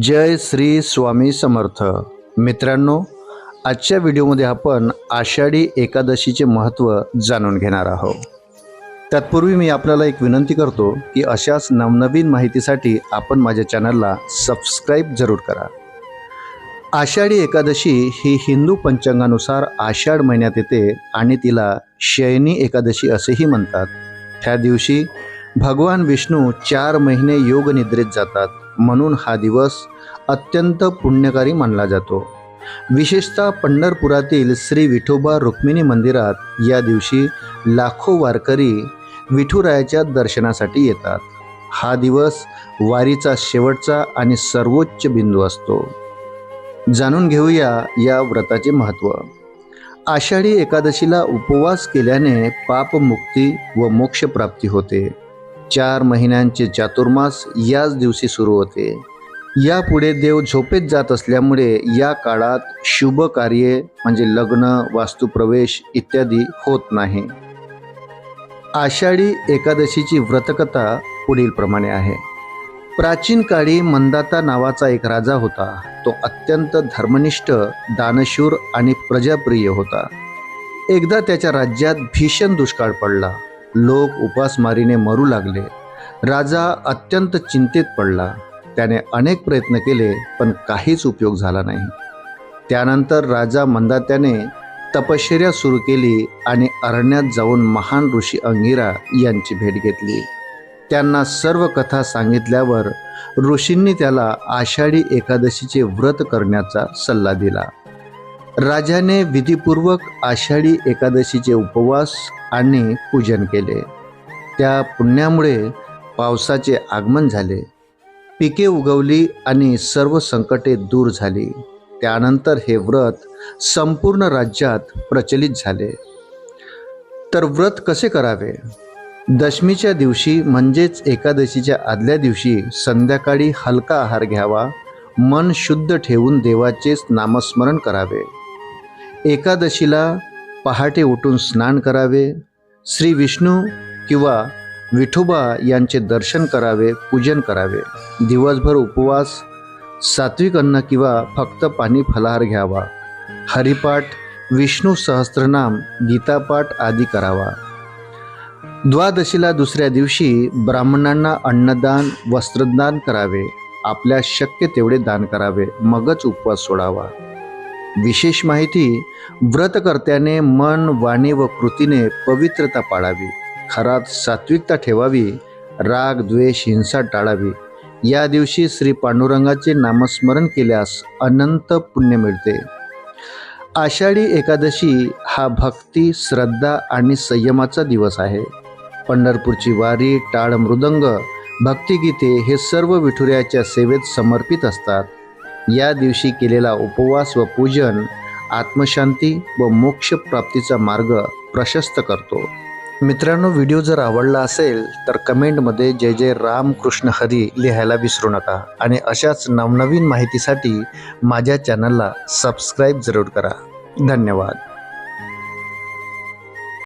जय श्री स्वामी समर्थ. मित्रांनो आजच्या व्हिडिओमध्ये आपण आषाढी एकादशीचे महत्त्व जाणून घेणार आहोत. तत्पूर्वी मी आपल्याला एक विनंती करतो की अशाच नवनवीन माहितीसाठी आपण माझ्या चॅनलला सबस्क्राईब जरूर करा. आषाढी एकादशी ही हिंदू पंचांगानुसार आषाढ महिन्यात येते आणि तिला शयनी एकादशी असेही म्हणतात. त्या दिवशी भगवान विष्णू चार महिने योगनिद्रेत जातात. म्हणून हा दिवस अत्यंत पुण्यकारी मानला जातो. विशेषतः पंढरपुरातील श्री विठोबा रुक्मिणी मंदिरात या दिवशी लाखो वारकरी विठुरायाच्या दर्शनासाठी येतात. हा दिवस वारीचा शेवटचा आणि सर्वोच्च बिंदू असतो. जाणून घेऊया या व्रताचे महत्त्व आषाढी एकादशीला उपवास केल्याने पापमुक्ती व मोक्षप्राप्ती होते. चार महिन्यांचे चातुर्मास याच दिवशी सुरू होते. यापुढे देव झोपेत जात असल्यामुळे या काळात शुभ कार्ये म्हणजे लग्न वास्तुप्रवेश इत्यादी होत नाही. आषाढी एकादशीची व्रतकथा पुढील प्रमाणे आहे. प्राचीन काळी मंदाता नावाचा एक राजा होता. तो अत्यंत धर्मनिष्ठ दानशूर आणि प्रजाप्रिय होता. एकदा त्याच्या राज्यात भीषण दुष्काळ पडला. लोक उपासमारीने मरू लागले. राजा अत्यंत चिंतेत पडला. त्याने अनेक प्रयत्न केले पण काहीच उपयोग झाला नाही. त्यानंतर राजा मंदात्याने तपश्चर्या सुरू केली आणि अरण्यात जाऊन महान ऋषी अंगिरा यांची भेट घेतली. त्यांना सर्व कथा सांगितल्यावर ऋषींनी त्याला आषाढी एकादशीचे व्रत करण्याचा सल्ला दिला. राजाने विधीपूर्वक आषाढी एकादशीचे उपवास आणि पूजन केले. त्या पुण्यामुळे पावसाचे आगमन झाले. पिके उगवली आणि सर्व संकटे दूर झाली. त्यानंतर हे व्रत संपूर्ण राज्यात प्रचलित झाले. तर व्रत कसे करावे? दशमीच्या दिवशी म्हणजेच एकादशीच्या आदल्या दिवशी संध्याकाळी हलका आहार घ्यावा मन शुद्ध ठेवून देवाचेच नामस्मरण करावे. एकादशीला पहाटे उठून स्नान करावे श्री विष्णू किंवा विठोबा यांचे दर्शन करावे पूजन करावे. दिवसभर उपवास सात्विक अन्न किंवा फक्त पाणी फलाहार घ्यावा. हरिपाठ विष्णू सहस्त्रनाम गीतापाठ आदी करावा. द्वादशीला दुसऱ्या दिवशी ब्राह्मणांना अन्नदान वस्त्रदान करावे. आपल्या शक्य तेवढे दान करावे. मगच उपवास सोडावा. विशेष माहिती व्रतकर्त्याने मन वाणी व कृतीने पवित्रता पाळावी. खरात सात्विकता ठेवावी. राग द्वेष हिंसा टाळावी. या दिवशी श्री पांडुरंगाचे नामस्मरण केल्यास अनंत पुण्य मिळते. आषाढी एकादशी हा भक्ती श्रद्धा आणि संयमाचा दिवस आहे. पंढरपूरची वारी टाळ मृदंग भक्तिगीते हे सर्व विठुऱ्याच्या सेवेत समर्पित असतात. या दिवशी केलेला उपवास व पूजन आत्मशांती व मोक्षप्राप्तीचा मार्ग प्रशस्त करतो. मित्रांनो व्हिडिओ जर आवडला असेल तर कमेंटमध्ये जय जय राम कृष्ण हरी लिहायला विसरू नका. आणि अशाच नवनवीन माहितीसाठी माझ्या चॅनलला सबस्क्राईब जरूर करा. धन्यवाद.